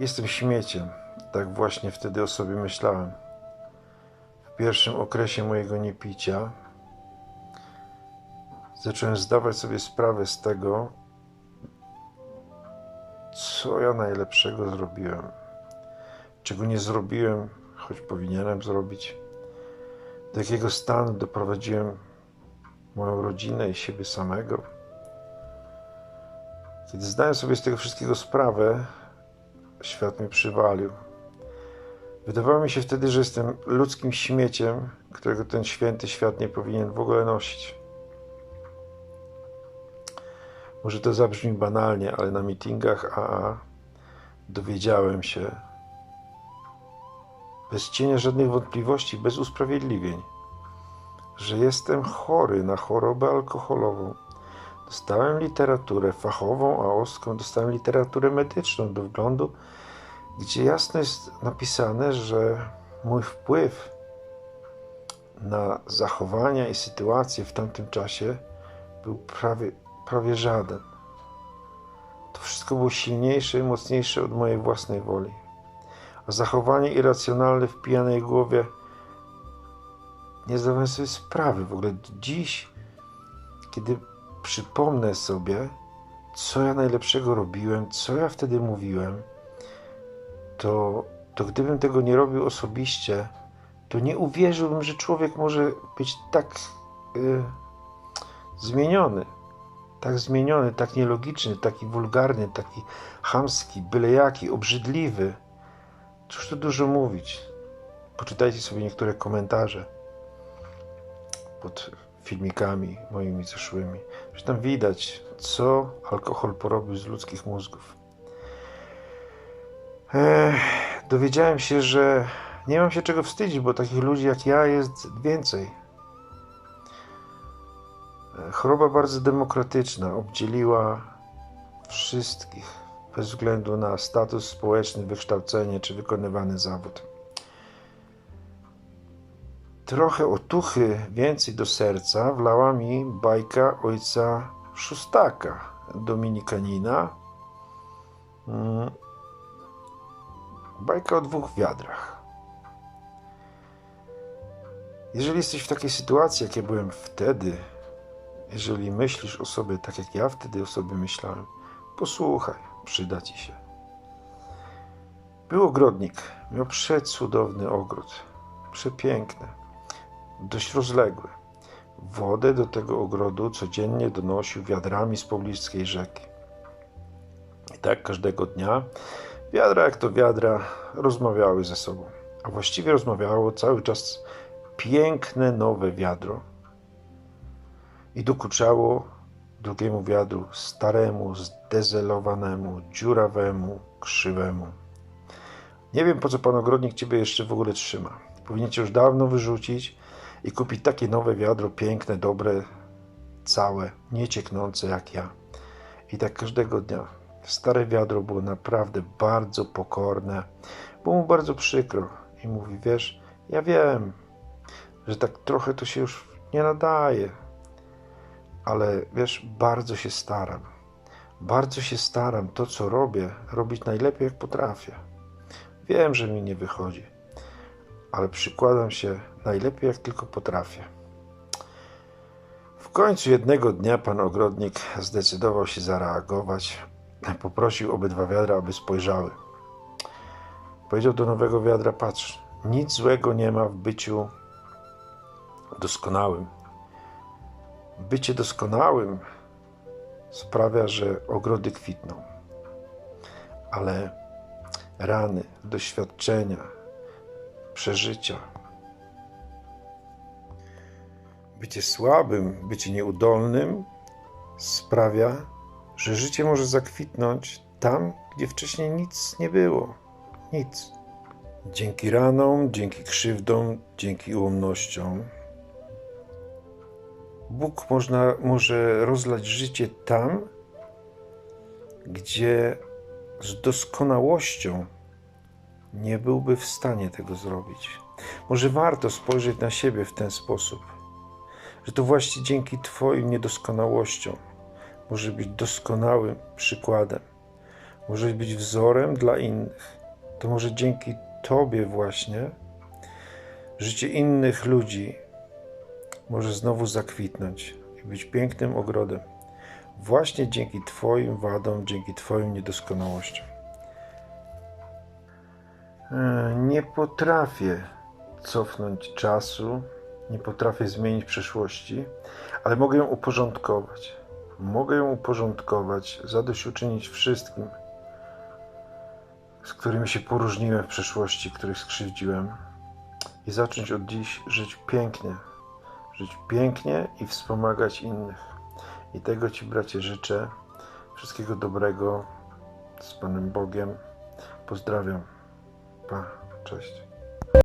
Jestem śmieciem. Tak właśnie wtedy o sobie myślałem. W pierwszym okresie mojego niepicia zacząłem zdawać sobie sprawę z tego, co ja najlepszego zrobiłem. Czego nie zrobiłem, choć powinienem zrobić. Do jakiego stanu doprowadziłem moją rodzinę i siebie samego. Kiedy zdałem sobie z tego wszystkiego sprawę, świat mnie przywalił. Wydawało mi się wtedy, że jestem ludzkim śmieciem, którego ten święty świat nie powinien w ogóle nosić. Może to zabrzmi banalnie, ale na meetingach AA dowiedziałem się, bez cienia żadnych wątpliwości, bez usprawiedliwień, że jestem chory na chorobę alkoholową. Dostałem literaturę fachową, a oską dostałem literaturę medyczną do wglądu, gdzie jasno jest napisane, że mój wpływ na zachowania i sytuacje w tamtym czasie był prawie, prawie żaden. To wszystko było silniejsze i mocniejsze od mojej własnej woli. A zachowanie irracjonalne w pijanej głowie nie zdawałem sobie sprawy. W ogóle dziś, kiedy przypomnę sobie, co ja najlepszego robiłem, co ja wtedy mówiłem, to, to gdybym tego nie robił osobiście, to nie uwierzyłbym, że człowiek może być tak y, zmieniony. Tak zmieniony, tak nielogiczny, taki wulgarny, taki chamski, byle jaki, obrzydliwy. Cóż tu dużo mówić. Poczytajcie sobie niektóre komentarze pod filmikami moimi zeszłymi, tam widać, co alkohol porobił z ludzkich mózgów. Dowiedziałem się, że nie mam się czego wstydzić, bo takich ludzi jak ja jest więcej. Choroba bardzo demokratyczna obdzieliła wszystkich bez względu na status społeczny, wykształcenie czy wykonywany zawód. Trochę otuchy więcej do serca wlała mi bajka ojca Szóstaka, dominikanina. Mm. Bajka o dwóch wiadrach. Jeżeli jesteś w takiej sytuacji, jak ja byłem wtedy, jeżeli myślisz o sobie tak, jak ja wtedy o sobie myślałem, posłuchaj, przyda ci się. Był ogrodnik, miał przecudowny ogród, przepiękny, dość rozległy. Wodę do tego ogrodu codziennie donosił wiadrami z pobliskiej rzeki. I tak każdego dnia wiadra jak to wiadra rozmawiały ze sobą. A właściwie rozmawiało cały czas piękne nowe wiadro i dokuczało drugiemu wiadru, staremu, zdezelowanemu, dziurawemu, krzywemu. Nie wiem, po co pan ogrodnik ciebie jeszcze w ogóle trzyma. Powinien cię już dawno wyrzucić i kupić takie nowe wiadro, piękne, dobre, całe, niecieknące jak ja. I tak każdego dnia. Stare wiadro było naprawdę bardzo pokorne. Było mu bardzo przykro. I mówi, wiesz, ja wiem, że tak trochę to się już nie nadaje, ale wiesz, bardzo się staram. Bardzo się staram to, co robię, robić najlepiej, jak potrafię. Wiem, że mi nie wychodzi, ale przykładam się najlepiej, jak tylko potrafię. W końcu jednego dnia pan ogrodnik zdecydował się zareagować. Poprosił obydwa wiadra, aby spojrzały. Powiedział do nowego wiadra: Patrz, nic złego nie ma w byciu doskonałym. Bycie doskonałym sprawia, że ogrody kwitną. Ale rany, doświadczenia, przeżycia, bycie słabym, bycie nieudolnym sprawia, że życie może zakwitnąć tam, gdzie wcześniej nic nie było. Nic. Dzięki ranom, dzięki krzywdom, dzięki ułomnościom Bóg można, może rozlać życie tam, gdzie z doskonałością nie byłby w stanie tego zrobić. Może warto spojrzeć na siebie w ten sposób, że to właśnie dzięki Twoim niedoskonałościom może być doskonałym przykładem. Możesz być wzorem dla innych. To może dzięki Tobie właśnie życie innych ludzi może znowu zakwitnąć i być pięknym ogrodem. Właśnie dzięki Twoim wadom, dzięki Twoim niedoskonałościom. E, Nie potrafię cofnąć czasu, nie potrafię zmienić przeszłości, ale mogę ją uporządkować. Mogę ją uporządkować, zadośćuczynić wszystkim, z którymi się poróżniłem w przeszłości, których skrzywdziłem, i zacząć od dziś żyć pięknie. Żyć pięknie i wspomagać innych. I tego Ci, bracie, życzę. Wszystkiego dobrego z Panem Bogiem. Pozdrawiam. Pa. Cześć.